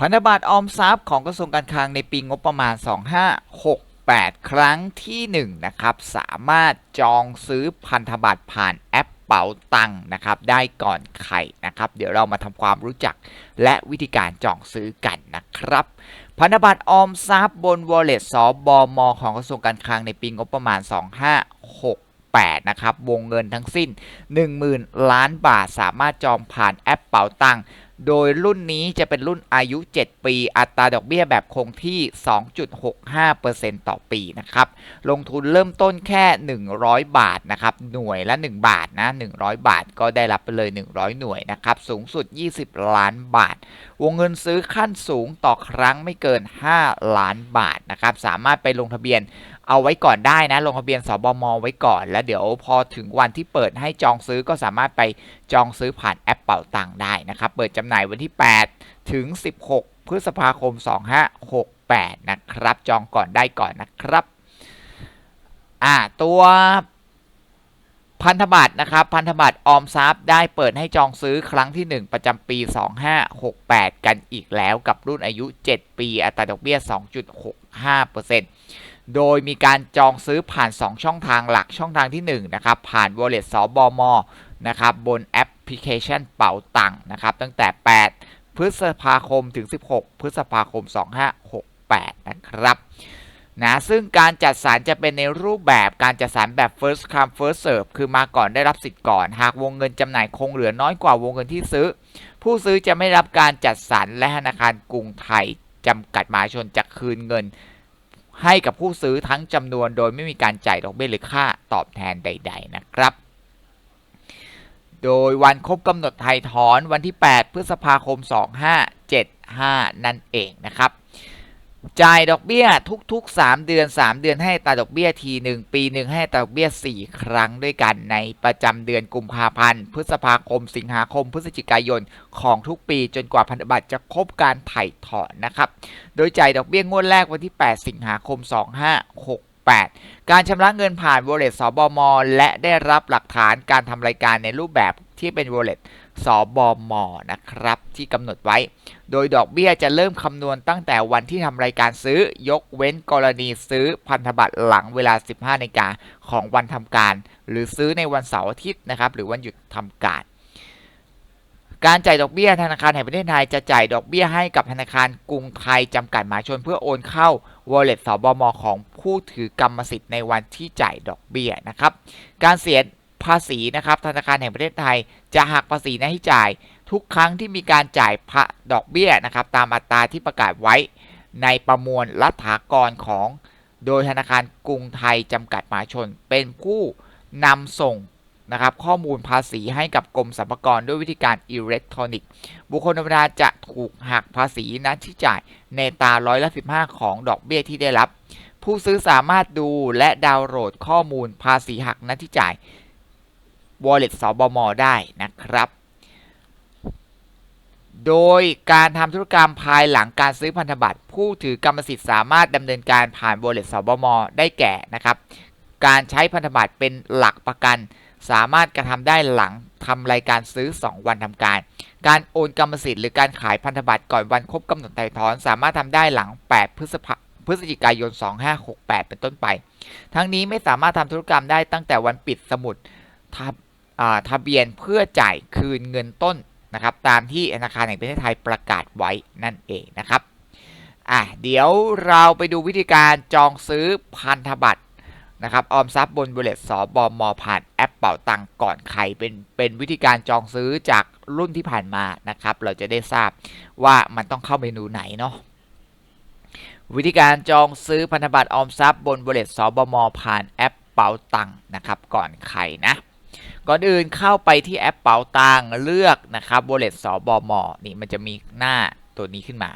พันธบัตรออมทรัพย์ของกระทรวงการคลังในปีงบประมาณ 2568 ครั้งที่ 1 นะครับ สามารถจองซื้อพันธบัตรผ่านแอปเป๋าตังค์นะครับ ได้ก่อนใครนะครับ เดี๋ยวเรามาทำความรู้จักและวิธีการจองซื้อกันนะครับ พันธบัตรออมทรัพย์บน Wallet สบมของกระทรวงการคลังในปีงบประมาณ 2568นะครับ วงเงินทั้งสิ้น 10,000 ล้านบาท สามารถจองผ่านแอปเป๋าตังค์ โดยรุ่นนี้จะเป็นรุ่นอายุ 7 ปี อัตราดอกเบี้ยแบบคงที่ 2.65%ต่อปีนะครับ ลงทุนเริ่มต้นแค่ 100 บาทนะครับ หน่วยละ 1 บาทนะ 100 บาทก็ได้รับไปเลย 100 หน่วยนะครับ สูงสุด 20 ล้านบาท วงเงินซื้อขั้นสูงต่อครั้งไม่เกิน 5 ล้านบาทนะครับ สามารถไปลงทะเบียน เอาไว้ก่อนได้นะ ลงทะเบียนสบมไว้ก่อน แล้วเดี๋ยวพอถึงวันที่เปิดให้จองซื้อก็สามารถไปจองซื้อผ่านแอปเป่าตังได้นะครับ เปิดจำหน่ายวันที่ 8 ถึง 16 พฤษภาคม 2568 นะครับ จองก่อนได้ก่อนนะครับ อ่า ตัวพันธบัตรนะครับ พันธบัตรออมทรัพย์ได้เปิดให้จองซื้อครั้งที่ 1 ประจำปี 2568 กันอีกแล้วกับรุ่นอายุ 7 ปี อัตราดอกเบี้ย 2.65% โดยมีการจองซื้อผ่าน 2 ช่องทางหลักช่องทางที่1นะครับผ่าน Wallet สบมนะครับบนแอปพลิเคชันเป๋าตังค์นะครับตั้งแต่ 8 พฤษภาคมถึง 16 พฤษภาคม 2568 นะครับนะซึ่งการจัดสรรจะเป็นในรูปแบบการจัดสรรแบบ first come first serve คือมาก่อนได้รับสิทธิ์ก่อน หากวงเงินจำหน่ายคงเหลือน้อยกว่าวงเงินที่ซื้อ ผู้ซื้อจะไม่รับการจัดสรรและธนาคารกรุงไทยจำกัดมหาชนจะคืนเงิน ให้กับผู้ซื้อทั้งจำนวนโดยไม่มีการจ่ายดอกเบี้ยหรือค่าตอบแทนใด ๆ นะครับ โดยวันครบกำหนดไทยถอนวันที่ 8 พฤษภาคม 2575 นั่นเองนะครับ จ่ายดอกเบี้ยทุกๆ 3 เดือน 3 เดือนให้ตาดอกเบี้ยทีหนึ่งปีหนึ่งให้ตาดอกเบี้ย 4 ครั้งด้วยกันในประจำเดือนกุมภาพันธ์ พฤษภาคม สิงหาคม พฤศจิกายนของทุกปีจนกว่าพันธบัตรจะครบการไถ่ถอนนะครับ โดยจ่ายดอกเบี้ยงวดแรกวันที่ 8 สิงหาคม 2568การชำระเงินผ่าน Wallet สบม และได้รับหลักฐานการทำรายการในรูปแบบที่เป็น Wallet สบมนะครับ ที่กำหนดไว้ โดยดอกเบี้ยจะเริ่มคำนวณตั้งแต่วันที่ทำรายการซื้อยกเว้นกรณีซื้อพันธบัตรหลังเวลา 15นาฬิกาของวันทำการ หรือซื้อในวันเสาร์อาทิตย์นะครับ หรือวันหยุดทำการ การจ่ายดอกเบี้ยธนาคารแห่งประเทศไทยจะจ่ายดอกเบี้ยให้กับธนาคารกรุงไทยจำกัดมหาชนเพื่อโอนเข้า Wallet สบมของผู้ถือกรรมสิทธิ์ในวันที่จ่ายดอกเบี้ยนะครับ การเสีย ภาษีนะครับธนาคารแห่งประเทศไทย จะหักภาษีหน้าที่จ่าย ทุกครั้งที่มีการจ่ายพระดอกเบี้ยนะครับตามอัตราที่ประกาศไว้ ในประมวลรัฐากรของ โดยธนาคารกรุงไทยจำกัดมหาชน เป็นผู้นำส่งนะครับข้อมูลภาษีให้กับกรมสรรพากรด้วยวิธีการอิเล็กทรอนิกส์บุคคลธรรมดาจะถูกหักภาษีน้าที่จ่ายในตาร้อยละ15 ของดอกเบี้ยที่ได้รับ ผู้ซื้อสามารถดูและดาวน์โหลดข้อมูลภาษีหักน้าที่จ่าย Wallet สบมได้นะครับ โดยการทำธุรกรรมภายหลังการซื้อพันธบัตร ผู้ถือกรรมสิทธิ์สามารถดำเนินการผ่าน Wallet สบมได้แก่นะครับ การใช้พันธบัตรเป็นหลักประกัน สามารถกระทำได้หลังทำรายการซื้อ 2 วันทำการ การโอนกรรมสิทธิ์หรือการขายพันธบัตรก่อนวันครบกำหนดไถ่ถอน สามารถทำได้หลัง 8 พฤษภาพฤศจิกายน 2568 เป็นต้นไป ทั้งนี้ไม่สามารถทำธุรกรรมได้ตั้งแต่วันปิดสมุด ทับอ่าทะเบียนเพื่อจ่ายคืนเงินต้นนะครับ ตามที่ธนาคารแห่งประเทศไทยประกาศไว้นั่นเองนะครับอะเดี๋ยวเราไปดูวิธีการจองซื้อพันธบัตรนะครับออมทรัพย์บนบริษัทสบมผ่านแอปเป่าตังก่อนใครเป็นเป็นวิธีการจองซื้อจากรุ่นที่ผ่านมานะครับ เราจะได้ทราบว่ามันต้องเข้าเมนูไหนเนาะวิธีการจองซื้อพันธบัตรออมทรัพย์บนบริษัทสบมผ่านแอปเป๋าตังนะครับ ก่อนใครนะ ก่อนอื่นเข้าไปที่แอปเป๋าตังเลือกนะครับ Wallet สบมนี่มันจะมีหน้าตัวนี้ขึ้นมา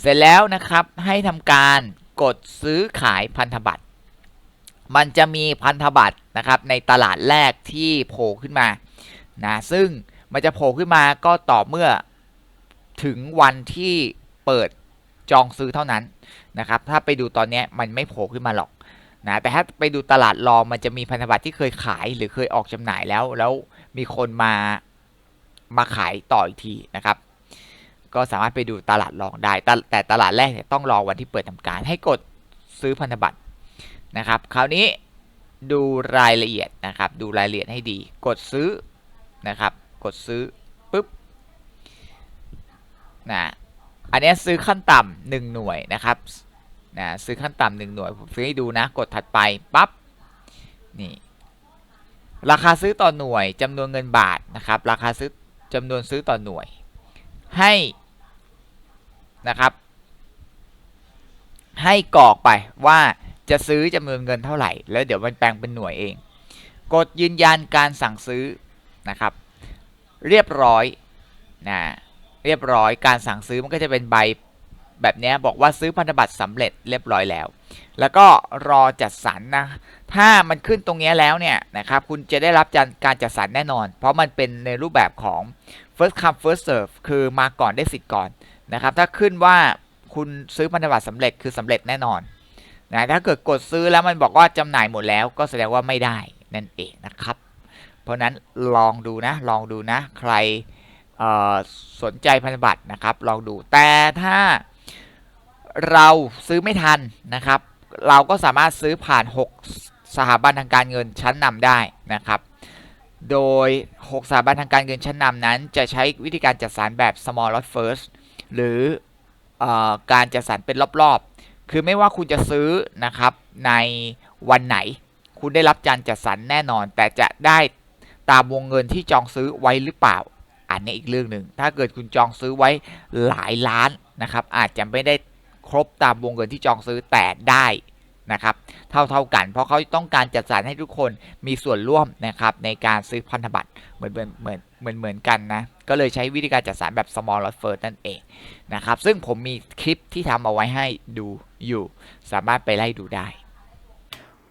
เสร็จแล้วนะครับให้ทำการกดซื้อขายพันธบัตร มันจะมีพันธบัตรนะครับในตลาดแรกที่โผล่ขึ้นมานะซึ่งมันจะโผล่ขึ้นมาก็ต่อเมื่อถึงวันที่เปิดจองซื้อเท่านั้นนะครับ ถ้าไปดูตอนนี้มันไม่โผล่ขึ้นมาหรอก นะแต่ถ้าไปดูตลาดรองมันจะมีพันธบัตรที่เคยขายหรือเคยออกจำหน่ายแล้ว แล้วมีคนมามาขายต่ออีกทีนะครับ ก็สามารถไปดูตลาดรองได้ แต่แต่ตลาดแรกเนี่ยต้องรอวันที่เปิดทำการ ให้กดซื้อพันธบัตรนะครับ คราวนี้ดูรายละเอียดนะครับ ดูรายละเอียดให้ดี กดซื้อนะครับ กดซื้อปุ๊บนะอันนี้ซื้อขั้นต่ำหนึ่งหน่วยนะครับ นะซื้อขั้นต่ำหนึ่งหน่วยผมซื้อให้ดูนะกดถัดไปปั๊บนี่ราคาซื้อต่อหน่วยจำนวนเงินบาทนะครับ ราคาซื้อจำนวนซื้อต่อหน่วย ให้นะครับ ให้กรอกไปว่าจะซื้อจำนวนเงินเท่าไหร่ แล้วเดี๋ยวมันแปลงเป็นหน่วยเอง กดยืนยันการสั่งซื้อนะครับ เรียบร้อยนะเรียบร้อยการสั่งซื้อมันก็จะเป็นใบ แบบนี้บอกว่าซื้อพันธบัตรสำเร็จเรียบร้อยแล้ว แล้วก็รอจัดสรรนะ ถ้ามันขึ้นตรงนี้แล้วเนี่ยนะครับคุณจะได้รับการจัดสรรแน่นอน เพราะมันเป็นในรูปแบบของ first come first serve คือมาก่อนได้สิทธิ์ก่อนนะครับถ้าขึ้นว่าคุณซื้อพันธบัตรสำเร็จคือสำเร็จแน่นอนนะถ้าเกิดกดซื้อแล้วมันบอกว่าจำหน่ายหมดแล้วก็แสดงว่าไม่ได้นั่นเองนะครับ เพราะนั้นลองดูนะลองดูนะใครสนใจพันธบัตรนะครับ ลองดูแต่ถ้า เราซื้อไม่ทันนะครับ เราก็สามารถซื้อผ่าน 6 สถาบันทางการเงินชั้นนำได้นะครับ โดย 6 สถาบันทางการเงินชั้นนำนั้น จะใช้วิธีการจัดสรรแบบ small lot first หรืออการจัดสรรเป็นรอบๆ คือไม่ว่าคุณจะซื้อนะครับในวันไหน คุณได้รับการจัดสรรแน่นอน แต่จะได้ตามวงเงินที่จองซื้อไว้หรือเปล่า อันนี้อีกเรื่องหนึ่ง ถ้าเกิดคุณจองซื้อไว้หลายล้านนะครับ อาจจะไม่ได้ ครบตามวงเงินที่จองซื้อแต่ได้นะครับเท่าเท่ากัน เพราะเขาต้องการจัดสรรให้ทุกคนมีส่วนร่วมนะครับในการซื้อพันธบัตรเหมือนเหมือนเหมือนเหมือนเหมือนกันนะก็เลยใช้วิธีการจัดสรรแบบ small lot first นั่นเองนะครับซึ่งผมมีคลิปที่ทำเอาไว้ให้ดูอยู่ สามารถไปไล่ดูได้